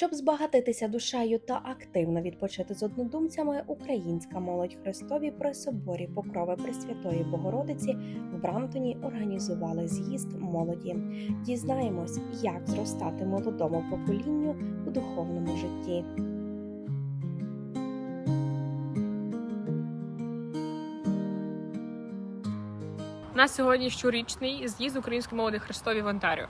Щоб збагатитися душею та активно відпочити з однодумцями, українська молодь Христові при соборі Покрови Пресвятої Богородиці в Брамтоні організували з'їзд молоді. Дізнаємось, як зростати молодому поколінню у духовному житті. У нас сьогодні щорічний з'їзд української молоді Христові в Онтаріо.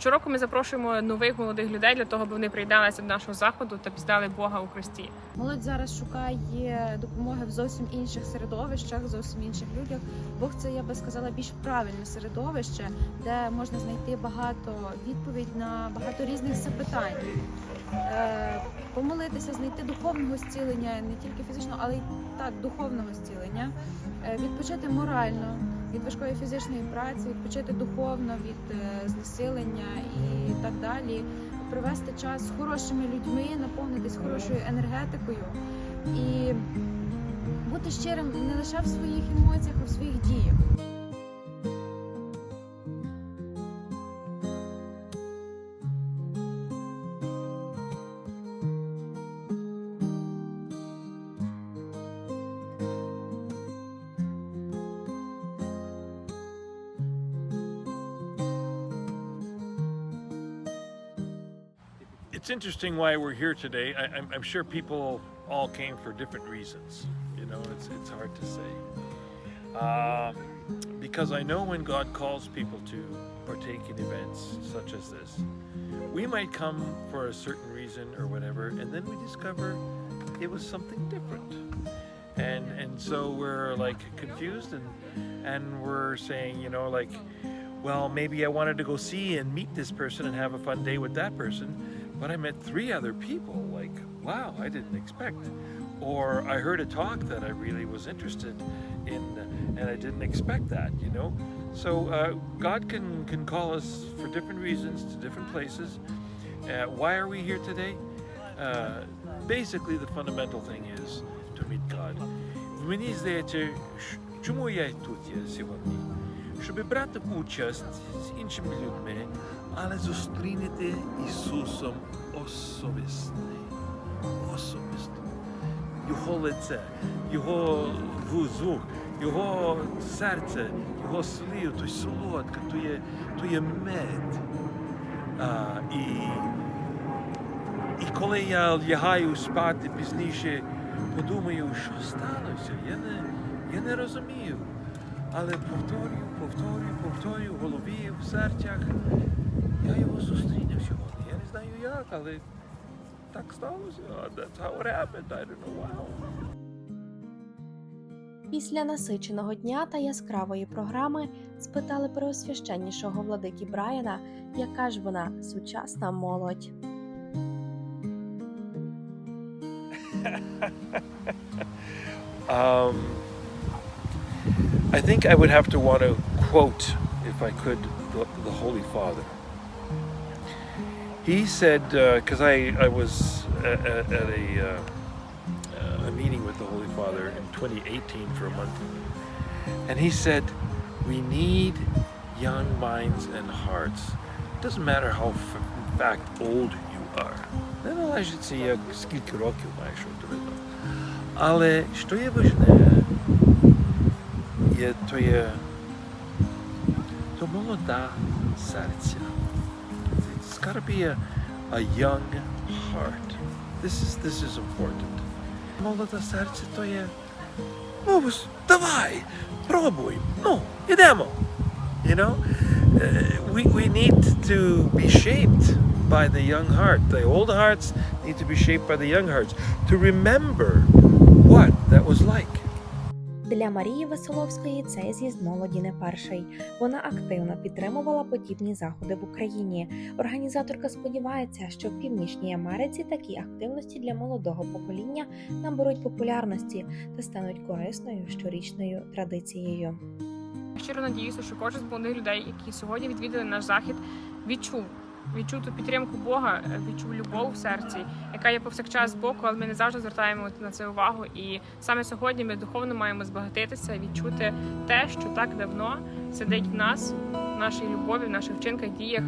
Щороку ми запрошуємо нових молодих людей для того, аби вони приєдналися до нашого заходу та пізнали Бога у Христі. Молодь зараз шукає допомоги в зовсім інших середовищах, зовсім інших людях. Бог це я би сказала більш правильне середовище, де можна знайти багато відповідь на багато різних запитань. Е, Помолитися, знайти духовного зцілення, не тільки фізичного, але й так духовного зцілення, Е, відпочити морально від важкої фізичної праці, відпочити духовно від е, знесилення і так далі. Провести час з хорошими людьми, наповнитись хорошою енергетикою. І бути щирим не лише в своїх емоціях, а в своїх діях. It's interesting why we're here today. I, I'm, I'm sure people all came for different reasons. You know, it's, it's hard to say. Uh, because I know when God calls people to partake in events such as this, we might come for a certain reason or whatever, and then we discover it was something different. And and so we're like confused and and we're saying, you know, like, well, maybe I wanted to go see and meet this person and have a fun day with that person, but I met three other people. Like, wow, I didn't expect. Or I heard a talk that I really was interested in, and I didn't expect that. You know, so uh, God can can call us for different reasons to different places. Uh, why are we here today? Uh, basically, the fundamental thing is to meet God. Мені здається, щ- чому я тут є сьогодні? Щоб брати участь з іншими людьми, але зустрінути Ісусом особисто. Особисто. Його лице, Його звук, Його серце, Його слів, то солодка, то є, то є мед. А, і, і коли я лягаю спати пізніше, подумаю, що сталося, я не, я не розумію. Але повторюю, повторюю, повторюю в голові, в серцях. Я його зустріну сьогодні. Я не знаю як, але так сталося. That's how it happened. I don't know how. Після насиченого дня та яскравої програми спитали преосвященнішого владики Брайана, яка ж вона сучасна молодь. Um, I think I would have to want to quote, if I could, the, the Holy Father. He said, because uh, I, I was at, at a, uh, a meeting with the Holy Father in 2018 for a month, and he said, We need young minds and hearts. It doesn't matter how, in fact, old you are. Ale є важне, є то є то молода серця. It's gotta be a, a young heart. This is, this is important. Молоде серце то є. Ну, ось, давай, пробуй, ну, ідемо. You know, Uh, we, we need to be shaped by the young heart. The old hearts need to be shaped by the young hearts to remember what that was like. Для Марії Веселовської цей з'їзд молоді не перший. Вона активно підтримувала подібні заходи в Україні. Організаторка сподівається, що в Північній Америці такі активності для молодого покоління наберуть популярності та стануть корисною щорічною традицією. Щиро надіюся, що кожен з молодих людей, які сьогодні відвідали наш захід, відчув. Відчув ту підтримку Бога, е, відчув любов в серці, яка є повсякчас з боку, але ми не завжди звертаємо на це увагу. І саме сьогодні ми духовно маємо збагатитися, відчути те, що так давно сидить в нас, в нашій любові, в наших вчинках, діях,